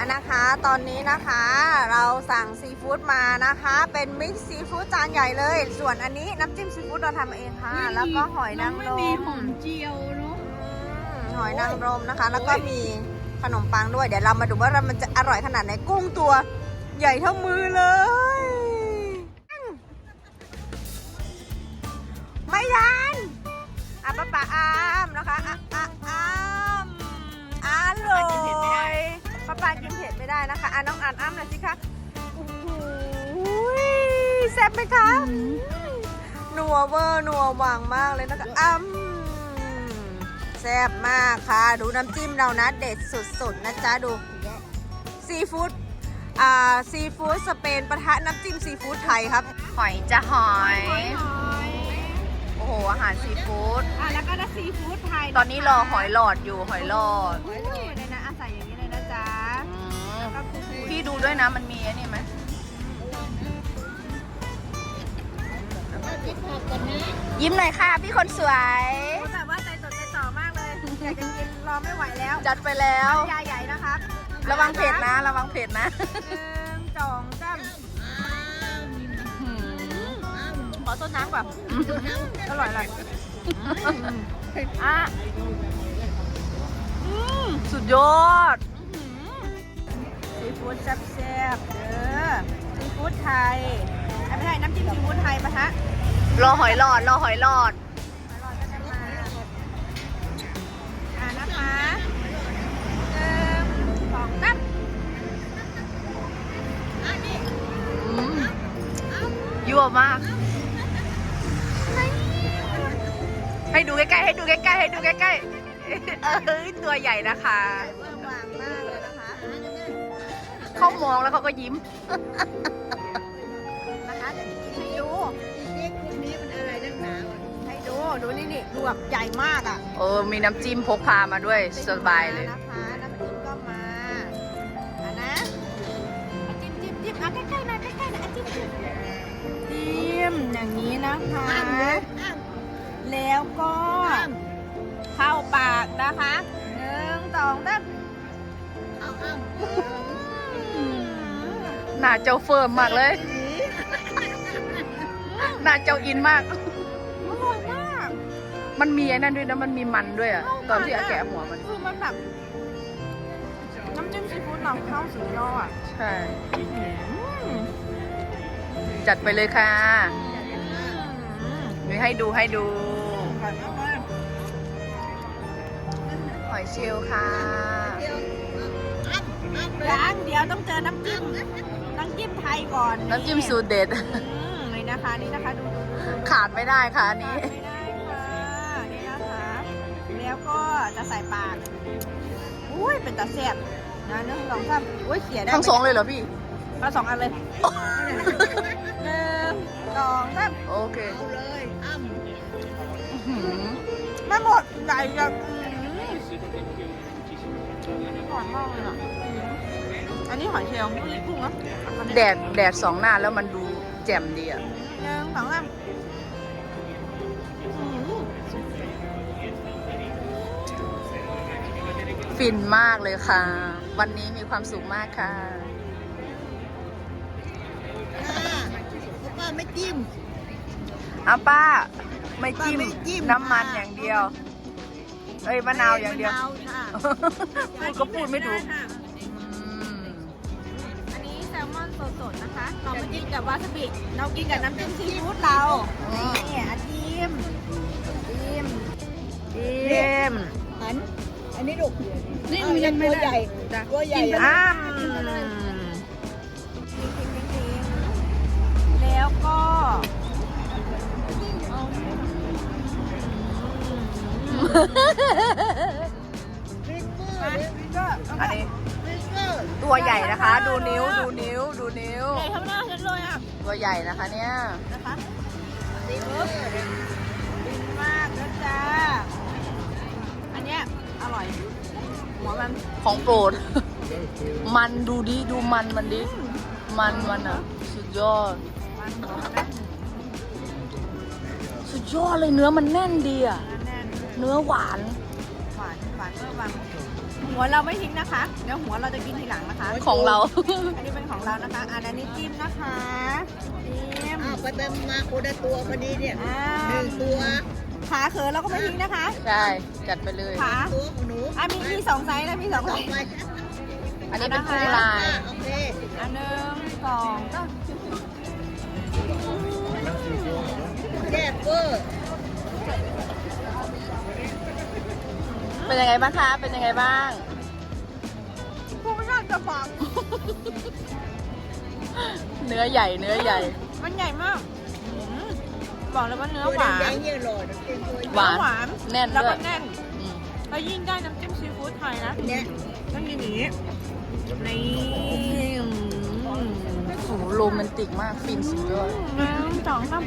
อันนะคะตอนนี้นะคะเราสั่งซีฟู้ดมานะคะ เป็นมิกซ์ซีฟู้ดจานใหญ่เลย ส่วนอันนี้น้ำจิ้มซีฟู้ดเราทำเองค่ะ แล้วก็หอยนางรไม่มีมหอมเจียวเนาะอืมหอยนางรมนะคะ แล้วก็มีขนมปังด้วย เดี๋ยวเรามาดูว่ามันจะอร่อยขนาดไหนกุ้งตัวใหญ่เท่ามือเลย ไม่ทันอะป้าป๋าอามนะคะ ป้าป๋ากินเผ็ดไม่ได้นะคะอะน้องอ่านอ้ามหน่อยสิคะโอ้โหแซ่บไหมคะนัวเวอร์นัวหวางมากเลยนะคะอ้ำแซ่บมากค่ะ ดูน้ำจิ้มเรานะ เด็ดสุดๆนะจ๊ะ ดูซีฟู้ดอ่าซีฟู้ดสเปนปะทะน้ำจิ้มซีฟู้ดไทยครับ หอยจะหอยหอยโอ้โห อาหารซีฟู้ด อะแล้วก็น้ำซีฟู้ดไทยตอนนี้รอหอยหลอดอยู่หอยหลอดหอยหลอดเลยนะอาศัย พี่ดูด้วยนะมันมีไอ้นี่ไหมยิ้มหน่อยค่ะ พี่คนสวย แบบว่าใจจดใจจ่อมากเลยอยากจะกินรอไม่ไหวแล้วจัดไปแล้ว ยาใหญ่นะครับระวังเผ็ดนะ ระวังเผ็ดนะหนึ่งสองสามขอต้นน้ำก่อนอร่อยเลยอะสุดยอด ซีฟู้ดแซ่บๆเด้อซีฟู้ดไทยอะไม่ใช่น้ำจิ้มซีฟู้ดไทยปะทะรอหอยหลอด รอหอยหลอด อร่อยก็จะมาอะนะคะหนึ่งสองสามยั่วมาก ให้ดูใกล้ๆ ให้ดูใกล้ๆ ให้ดูใกล้ๆ เอ้ยตัวใหญ่นะคะ เเขามองแล้วเขาก็ยิ้ม นะคะเดี๋ยวกินให้ดูให้ดูดูนี่นี่ดูแบบใหญ่มากอะเออ มีน้ำจิ้มพกพามาด้วยสบายเลย นะคะน้ำจิ้มก็มาอะนะอะจิ้มจิ้มจิ้มอะใกล้ๆหน่อยใกล้ๆหน่อยอะจิ้มจิ้มจิ้มอย่างนี้นะคะ แล้วก็ เข้าปากนะคะหนึ่งสองสาม หน้าเจ้าเฟิร์มมากเลย หน้าเจ้าอินมาก อร่อยมากมันมีไอ้นั่นด้วยนะ มันมีมันด้วยอะตอนที่อาแกะหัวมัน คือมันแบบ น้ำจิ้มซีฟู้ดเราเข้าสุดยอดใช่อืมจัดไปเลยค่ะมีให้ดูให้ดู อร่อยมากเลยหอยเชลล์ค่ะยังเดี๋ยวต้องเจอน้ำจิ้มน้ำจิ้มไทยก่อนน้ำจิ้มสูตรเด็ด อืมนี่นะคะนี่นะคะดูดูดูดู ขาดไม่ได้ค่ะอันนี้ ไม่ได้ค่ะนี่นะคะ แล้วก็จะใส่ปากอุ้ยเป็นตาแซ่บนะหนึ่งสองสามอุ้ยเขียได้ทั้งสองเลยเหรอพี่ มาสองอันเลยหนึ่งสองสามโอเคเอาเลยอ้ำอื้อหือไม่หมดใหญ่แบบหอมมากเลยอะ อันนี้หอยเชลล์ไม่ใช่กุ้งนะแดดแดดสองหน้าแล้วมันดูแจ่มดีอะหนึ่งสองสามอืมฟินมากเลยค่ะ วันนี้มีความสุขมากค่ะป้าไม่จิ้ม เอาป้า ไม่จิ้ม ป้าไม่จิ้ม น้ำมันอย่างเดียว เอ้ยมะนาวอย่างเดียว มะนาวค่ะ พูดก็พูดไม่ถูกค่ะ ดๆนะคะเราไม่กินกับวาซาบิเรากินกับน้ำจิ้มซีฟู้ดเรานี่อะจิ้มจิ้มเยี่ยมหันอันนี้ลูกนี่มันยังตัวใหญ่ตัวใหญ่อะอ้ามแล้วก็ก็อันนี้ ตัวใหญ่นะคะ ดูนิ้วดูนิ้วดูนิ้วใหญ่เท่าหน้าฉันเลยอะตัวใหญ่นะคะเนี่ยนะคะดีดีมากนะจ๊ะอันเนี้ยอร่อยหัวมันของโปรด มันดูดิดูมันมันดิ มันมันอะ สุดยอด มันหัวมันนะสุดยอดเลยเนื้อมันแน่นดีอะแน่นเนื้อหวาน หวานหวานเมื่อวาน หัวเราไม่ทิ้งนะคะ เดี๋ยวหัวเราจะกินทีหลังนะคะของเรา อันนี้เป็นของเรานะคะอะอันนี้จิ้มนะคะจิ้มอ้าวไปไปมาคนละตัวพอดีเนี่ยอ่าหนึ่งตัวขาเขินเราก็ไม่ทิ้งนะคะใช่ จัดไปเลย ขาตัวของหนูอะมีมีสองไซส์นะมีสองไซต่อส์ไปอันนี้เป็นกุ้งลาย อะโอเคอันหนึ่งสองก็แยกเวอร์ เป็นยังไงบ้างคะ เป็นยังไงบ้างผู้ไม่ชอบจะฟังเนื้อใหญ่ เนื้อใหญ่ มันใหญ่มากอืมบอกเลยว่าเนื้อตัวหวานแดงๆเนี่ยหล่อนะเป็นตัวหวานเนื้อหวานแน่นแล้วด้วก็ย แน่นอืมแล้วยิ่งได้น้ำจิ้มซีฟู้ดไทยนะเนี่ยต้องกินอย่างนี้นี่อืมโอ้โหโรแมนติกมากฟินสุดยอด หนึ่งสองสาม